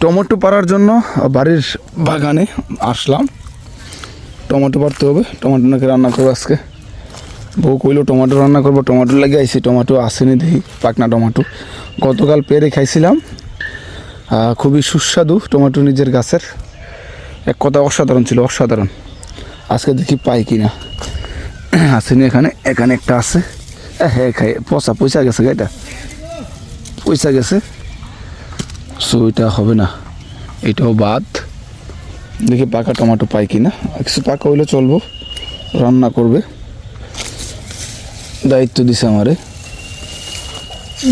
Tomato পাড়ার জন্য বাড়ির বাগানে আসলাম। টমেটো পাড়তে হবে। টমেটো নাকি রান্না করব আজকে। বউ কইলো, টমেটো রান্না করব। টমেটো লাগে আইসি টমেটো আসেনি দেখি, পাকনা টমেটো। গতকাল পেরে খাইছিলাম। খুবই সুস্বাদু টমেটো নিজের গাছের। এক কথা অসাধারণ ছিল, অসাধারণ। আজকে দেখি পাই কিনা। আসেনি এখানে এখানে একটা আছে। হ্যাঁ খাই, পচা পয়সা গেছে গা এটা পয়সা গেছে। সো এটা হবে না। এটাও বাদ। দেখি পাকা টমাটো পাই কিনা। কিছু পাকা হইলে চলবো। রান্না করবে। দায়িত্ব দিছে আমারে।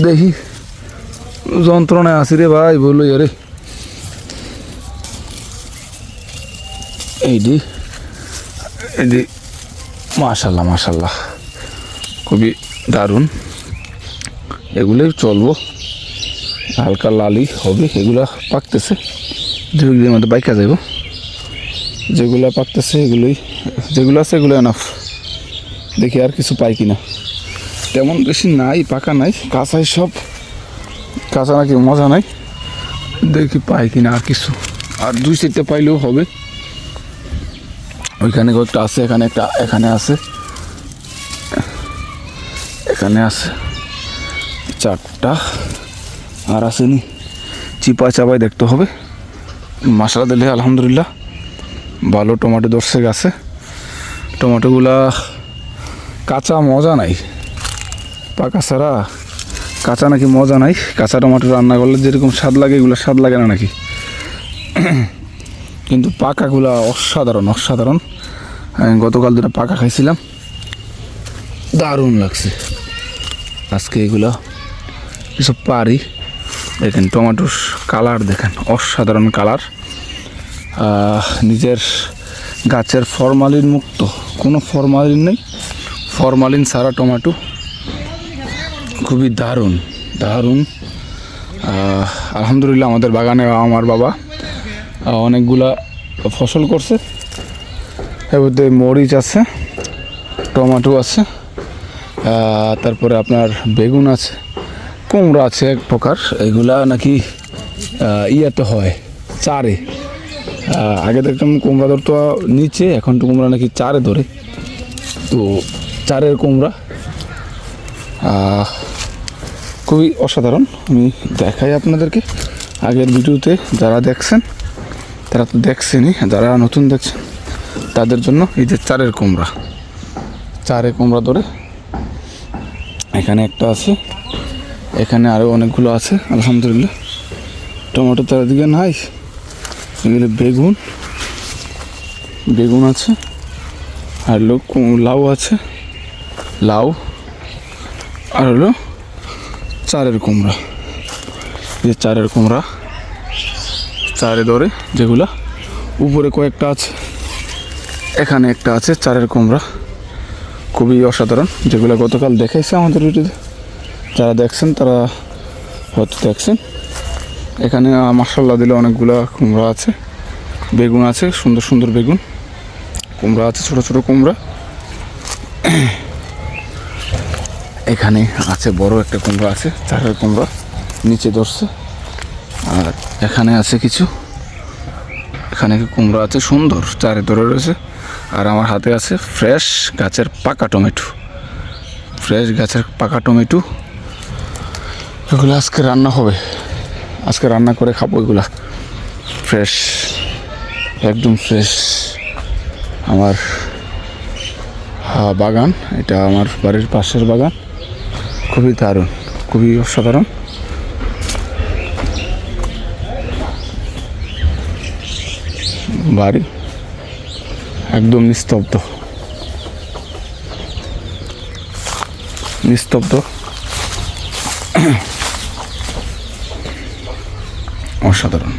দেখি। যন্ত্রণায় আসি রে ভাই, বলল, আরে। এইডি এইডি মাশাল্লাহ মাশাল্লাহ। খুবই দারুণ। এগুলোই চলবো। হালকা লালি হবে এগুলা পাকতেছে। দুই দিনের মধ্যে বাইকা যাব যেগুলো পাকতেছে এগুলোই যেগুলো আছে এগুলো এনাফ দেখি আর কিছু পাই কিনা। তেমন বেশি নাই পাকা নাই। কাঁচাই সব। কাঁচা নাকি মজা নাই। দেখি পাই কিনা আর কিছু। আর দুই চারটে পাইলেও হবে। ওইখানে কয়েকটা আছে এখানে একটা এখানে আছে। এখানে আছে। চারটা। আর আসেনি। চিপা চাপাই দেখতে হবে। মশলা দিলে আলহামদুলিল্লাহ। ভালো টমেটো ধরছে গাছে। টমেটোগুলা কাঁচা মজা নাই। পাকা ছাড়া কাঁচা নাকি মজা নাই। কাঁচা টমেটো রান্না করলে যেরকম স্বাদ লাগে, এগুলো স্বাদ লাগে না নাকি? কিন্তু পাকাগুলা অসাধারণ অসাধারণ। গতকাল দুটো পাকা খাইছিলাম। দারুণ লাগছে। আজকে এগুলো কিছু পারি। দেখেন টমেটোর কালার দেখেন, অসাধারণ কালার। নিজের গাছের ফরমালিন মুক্ত, কোনো ফরমালিন নেই। ফরমালিন সারা টমেটো খুবই দারুণ দারুণ। আলহামদুলিল্লাহ আমাদের বাগানে আমার বাবা অনেকগুলা ফসল করছে। এর মধ্যে মরিচ আছে, টমেটো আছে তারপরে আপনার বেগুন আছে। কুমড়ো আছে এক প্রকার, এগুলা নাকি ইয়াতে হয়, চারে। আগে দেখতাম কুমড়া ধরতো নিচে, এখন তো কুমড়া নাকি চারে ধরে। তো চারের কুমড়া খুবই অসাধারণ। আমি দেখাই আপনাদেরকে আগের ভিডিওতে, যারা দেখছেন, তারা তো দেখছেনই, যারা নতুন দেখছেন, তাদের জন্য এই যে চারের কুমড়া। চারে কুমড়া ধরে, এখানে একটা আছে। এখানে আরও অনেকগুলো আছে, আলহামদুলিল্লাহ। টমেটো তার দিকে নাই, এগুলো বেগুন বেগুন আছে, আর হলো লাউ আছে, লাউ, আর হলো চারের কুমড়া। যে চারের কুমড়া, চারে ধরে যেগুলা উপরে কয়েকটা আছে, এখানে একটা আছে চারের কুমড়া। খুবই অসাধারণ, যেগুলো গতকাল দেখাইছে আমাদের ভিডিওতে। যারা দেখছেন, তারা হয়তো দেখছেন। এখানে মার্শাল্লাহ দিলে অনেকগুলা কুমড়া আছে। বেগুন আছে, সুন্দর সুন্দর বেগুন। কুমড়া আছে, ছোট ছোট কুমড়া। এখানে আছে বড় একটা কুমড়া আছে, চারের কুমড়া নিচে ধরছে। আর এখানে আছে কিছু। এখানে কুমড়া আছে, সুন্দর, চারে ধরে রয়েছে। আর আমার হাতে আছে ফ্রেশ গাছের পাকা টমেটো। ফ্রেশ গাছের পাকা টমেটো। এগুলো আজকে রান্না হবে। আজকে রান্না করে খাব এগুলা। ফ্রেশ একদম ফ্রেশ আমার বাগান, এটা আমার বাড়ির পাশের বাগান। খুবই দারুণ, খুবই অসাধারণ। বাড়ি একদম নিস্তব্ধ। নিস্তব্ধ। অসাধারণ।